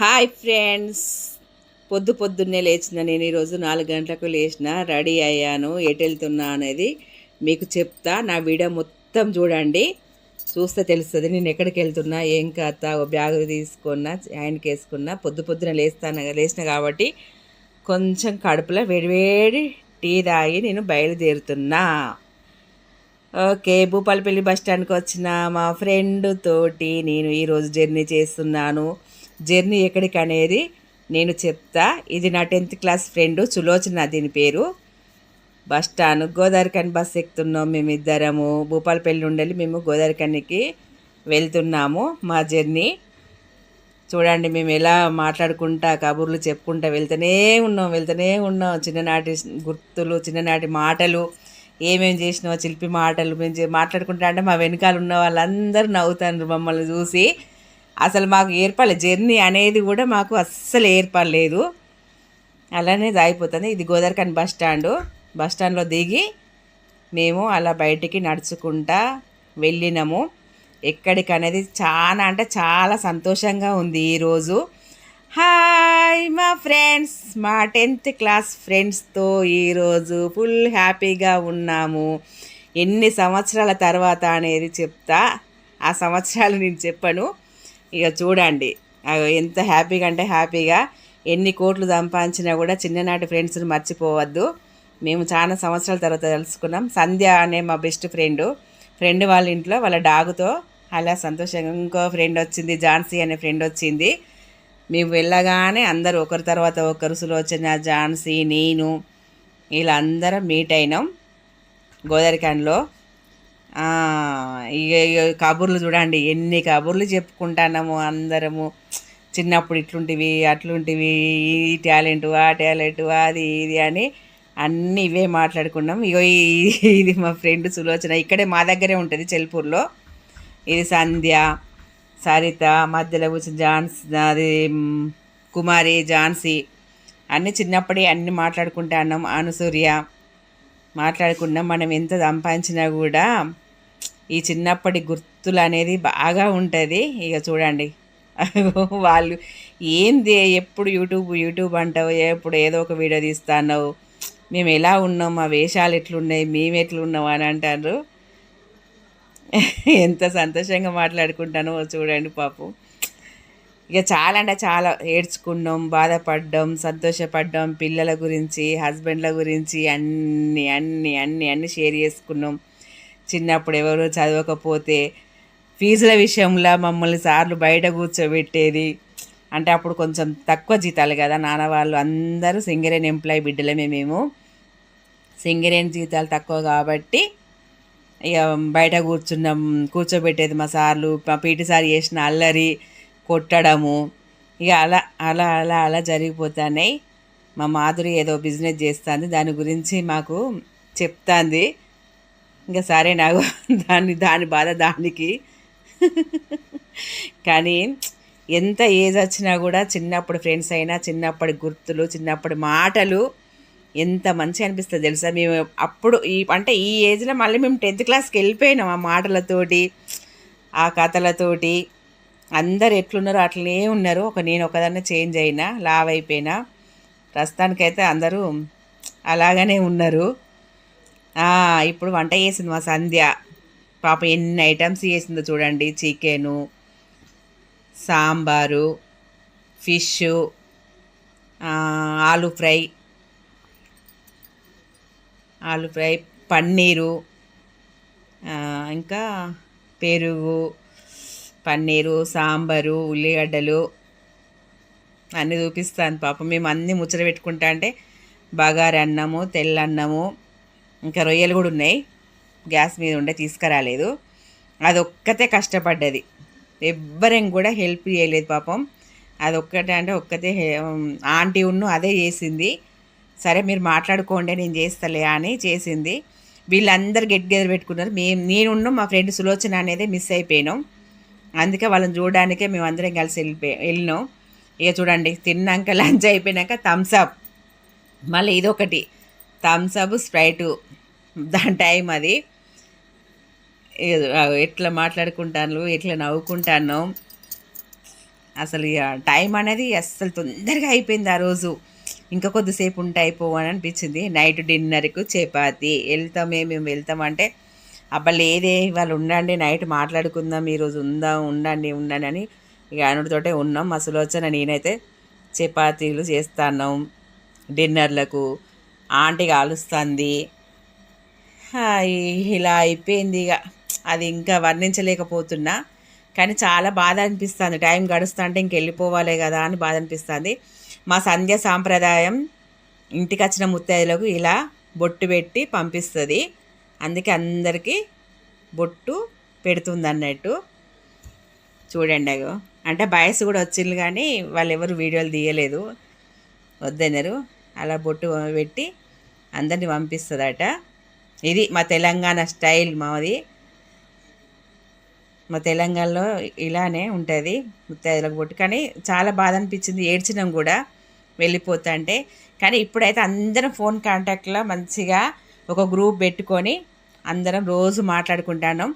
Hi friends. పొద్దు పొద్దున్నే లేచిన నేను ఈరోజు నాలుగు గంటలకు లేచిన రెడీ అయ్యాను ఎటు వెళ్తున్నా అనేది మీకు చెప్తా. నా వీడియో మొత్తం చూడండి. చూస్తే తెలుస్తుంది నేను ఎక్కడికి వెళ్తున్నా ఏం కథ ఓ బ్యాగ్ తీసుకున్నా ఆయనకి వేసుకున్నా పొద్దు పొద్దున లేస్తాను లేచిన కాబట్టి కొంచెం కడుపులో వేడివేడి టీ తాగి నేను బయలుదేరుతున్నా. ఓకే భూపాలపల్లి బస్ స్టాండ్కి వచ్చిన మా ఫ్రెండ్ తోటి నేను ఈరోజు జర్నీ చేస్తున్నాను. జర్నీ ఎక్కడికి అనేది నేను చెప్తా. ఇది నా టెన్త్ క్లాస్ ఫ్రెండ్ సులోచన దీని పేరు. బస్ స్టాండ్ గోదావరికని బస్ ఎక్కుతున్నాం మేమిద్దరము. భూపాలపల్లి ఉండాలి మేము గోదావరికనికి వెళ్తున్నాము మా జర్నీ. చూడండి మేము ఎలా మాట్లాడుకుంటా కబుర్లు చెప్పుకుంటా వెళ్తూనే ఉన్నాం వెళ్తూనే ఉన్నాం. చిన్ననాటి గుర్తులు చిన్ననాటి మాటలు ఏమేం చేసినావో చిలిపి మాటలు మేము మాట్లాడుకుంటా అంటే మా వెనకాల ఉన్న వాళ్ళందరూ నవ్వుతారు మమ్మల్ని చూసి. అసలు మాకు ఏర్పడలేదు జర్నీ అనేది కూడా మాకు అస్సలు ఏర్పడలేదు. అలానే అయిపోతుంది ఇది గోదావరికని బస్ స్టాండ్. బస్ స్టాండ్లో దిగి మేము అలా బయటికి నడుచుకుంటా వెళ్ళినాము. ఎక్కడికి అనేది చాలా అంటే చాలా సంతోషంగా ఉంది ఈరోజు హాయ్ మా ఫ్రెండ్స్ మా టెన్త్ క్లాస్ ఫ్రెండ్స్తో ఈరోజు ఫుల్ హ్యాపీగా ఉన్నాము. ఎన్ని సంవత్సరాల తర్వాత అనేది చెప్తా. ఆ సంవత్సరాలు నేను చెప్పను. ఇక చూడండి. ఎంత హ్యాపీగా అంటే హ్యాపీగా ఎన్ని కోట్లు సంపాదించినా కూడా చిన్ననాటి ఫ్రెండ్స్ని మర్చిపోవద్దు. మేము చాలా సంవత్సరాల తర్వాత తెలుసుకున్నాం. సంధ్య అనే మా బెస్ట్ ఫ్రెండ్. ఫ్రెండ్ వాళ్ళ ఇంట్లో వాళ్ళ డాగుతో. అలా సంతోషంగా ఇంకో ఫ్రెండ్ వచ్చింది ఝాన్సీ అనే ఫ్రెండ్ వచ్చింది. మేము వెళ్ళగానే అందరూ ఒకరి తర్వాత ఒకరు సులోచన ఝాన్సీ నేను వీళ్ళందరం మీట్ అయినాం గోదావరిఖండ్లో ఇక కబుర్లు చూడండి. ఎన్ని కబుర్లు చెప్పుకుంటున్నాము అందరము. చిన్నప్పుడు ఇట్లుంటివి అట్లుంటివి ఈ టాలెంట్ ఆ టాలెంట్ అది ఇది అని అన్నీ ఇవే మాట్లాడుకున్నాం. ఇగో ఈ- ఇది మా ఫ్రెండ్ సులోచన ఇక్కడే మా దగ్గరే ఉంటుంది చెల్పూర్లో. ఇది సంధ్య సరిత మధ్యలో కూర్చొని జాన్స్ అది కుమారి ఝాన్సీ అన్నీ చిన్నప్పుడే అన్నీ మాట్లాడుకుంటా అన్నాం అనుసూర్య మాట్లాడుకున్నాం. మనం ఎంత సంపాదించినా కూడా ఈ చిన్నప్పటి గుర్తులు అనేది బాగా ఉంటుంది. ఇక చూడండి. వాళ్ళు ఏంది ఎప్పుడు యూట్యూబ్ యూట్యూబ్ అంటావు ఎప్పుడు ఏదో ఒక వీడియో తీస్తాన్నావు మేము ఎలా ఉన్నాం మా వేషాలు ఎట్లున్నాయి మేము ఎట్లున్నాం అని అంటారు. ఎంత సంతోషంగా మాట్లాడుకుంటానో చూడండి పాపం. ఇక చాలా అంటే చాలా ఏడ్చుకున్నాం బాధపడ్డాం సంతోషపడ్డాం. పిల్లల గురించి హస్బెండ్ల గురించి అన్నీ అన్నీ అన్నీ అన్నీ షేర్ చేసుకున్నాం. చిన్నప్పుడు ఎవరు చదవకపోతే ఫీజుల విషయంలో మమ్మల్ని సార్లు బయట కూర్చోబెట్టేది. అంటే అప్పుడు కొంచెం తక్కువ జీతాలు కదా నాన్న వాళ్ళు. అందరూ సింగరేణి ఎంప్లాయ్ బిడ్డలమే మేము. సింగరేణి జీతాలు తక్కువ కాబట్టి ఇక బయట కూర్చున్నాం. కూర్చోబెట్టేది మా సార్లు. మా పీటీ సార్ చేసిన అల్లరి కొట్టడము. ఇక అలా అలా అలా అలా జరిగిపోతున్నాయి. మా మాధురి ఏదో బిజినెస్ చేస్తుంది. దాని గురించి మాకు చెప్తాంది. ఇంకా సరే నాకు దాన్ని దాని బాధ దానికి. కానీ ఎంత ఏజ్ వచ్చినా కూడా చిన్నప్పుడు ఫ్రెండ్స్ అయినా చిన్నప్పటి గుర్తులు చిన్నప్పటి మాటలు ఎంత మంచి అనిపిస్తుంది తెలుసా? మేము అప్పుడు ఈ అంటే ఈ ఏజ్లో మళ్ళీ మేము టెన్త్ క్లాస్కి వెళ్ళిపోయినాం ఆ మాటలతోటి ఆ కథలతోటి. అందరు ఎట్లున్నారో అట్లనే ఉన్నారు. ఒక నేను ఒకదాన్ని చేంజ్ అయినా లావ్ అయిపోయినా. ప్రస్తుతానికైతే అందరూ అలాగనే ఉన్నారు. ఇప్పుడు వంట చేసింది మా సంధ్య. పాప ఎన్ని ఐటమ్స్ చేసిందో చూడండి. Chicken sambar fish aloo fry aloo fry paneer ఇంకా పెరుగు పన్నీరు సాంబారు ఉల్లిగడ్డలు అన్నీ చూపిస్తాను పాపం. మేము అన్నీ ముచ్చట పెట్టుకుంటా అంటే బగారన్నము తెల్లన్నము ఇంకా రొయ్యలు కూడా ఉన్నాయి. గ్యాస్ మీద ఉండే తీసుకురాలేదు. అది ఒక్కతే కష్టపడ్డది. ఎవ్వరం కూడా హెల్ప్ చేయలేదు పాపం. అది ఒక్కటే అంటే ఒక్కతే ఆంటీ ఉన్ను అదే చేసింది. సరే మీరు మాట్లాడుకోండి నేను చేస్తలే అని చేసింది. వీళ్ళందరూ గెట్ గెదర్ పెట్టుకున్నారు. మేము నేనున్న మా ఫ్రెండ్ సులోచన అనేది మిస్ అయిపోయినాం. అందుకే వాళ్ళని చూడడానికే మేము అందరం కలిసి వెళ్ళిపోయి వెళ్ళినాం. ఇక చూడండి తిన్నాక లంచ్ అయిపోయినాక థమ్స్అప్ మళ్ళీ ఇదొకటి. థమ్స్ అప్ స్ప్రైటు దాని టైం అది. ఎట్లా మాట్లాడుకుంటాను ఎట్లా నవ్వుకుంటాను. అసలు ఇక టైం అనేది అస్సలు తొందరగా అయిపోయింది ఆ రోజు. ఇంకా కొద్దిసేపు ఉంటే అయిపోవని అనిపించింది. నైట్ డిన్నర్కు చపాతి. వెళ్తామే మేము వెళ్తామంటే అబ్బా లేదే వాళ్ళు ఉండండి నైట్ మాట్లాడుకుందాం ఈరోజు ఉందాం ఉండండి ఉండండి అని ఇక ఆయనతోటే ఉన్నాం. మా సులోచన నేనైతే చపాతీలు చేస్తాను డిన్నర్లకు. ఆంటీ కాలుస్తుంది. ఇలా అయిపోయింది ఇక. అది ఇంకా వర్ణించలేకపోతున్నా. కానీ చాలా బాధ అనిపిస్తుంది. టైం గడుస్తా అంటే ఇంక వెళ్ళిపోవాలి కదా అని బాధ అనిపిస్తుంది. మా సంధ్య సాంప్రదాయం ఇంటికి వచ్చిన ముత్తైదులకు ఇలా బొట్టు పెట్టి పంపిస్తుంది. అందుకే అందరికీ బొట్టు పెడుతుంది అన్నట్టు. చూడండి అగో. అంటే బయస్ కూడా వచ్చింది కానీ వాళ్ళు ఎవరు వీడియోలు తీయలేదు. వద్దన్నారు. అలా బొట్టు పెట్టి అందరిని పంపిస్తుందట. ఇది మా తెలంగాణ స్టైల్ మాది. మా తెలంగాణలో ఇలానే ఉంటుంది. ముత్తైదులకు బొట్టు. కానీ చాలా బాధ అనిపించింది. ఏడ్చినాం కూడా వెళ్ళిపోతా అంటే. కానీ ఇప్పుడైతే అందరం ఫోన్ కాంటాక్ట్లో మంచిగా ఒక గ్రూప్ పెట్టుకొని అందరం రోజు మాట్లాడుకుంటున్నాం.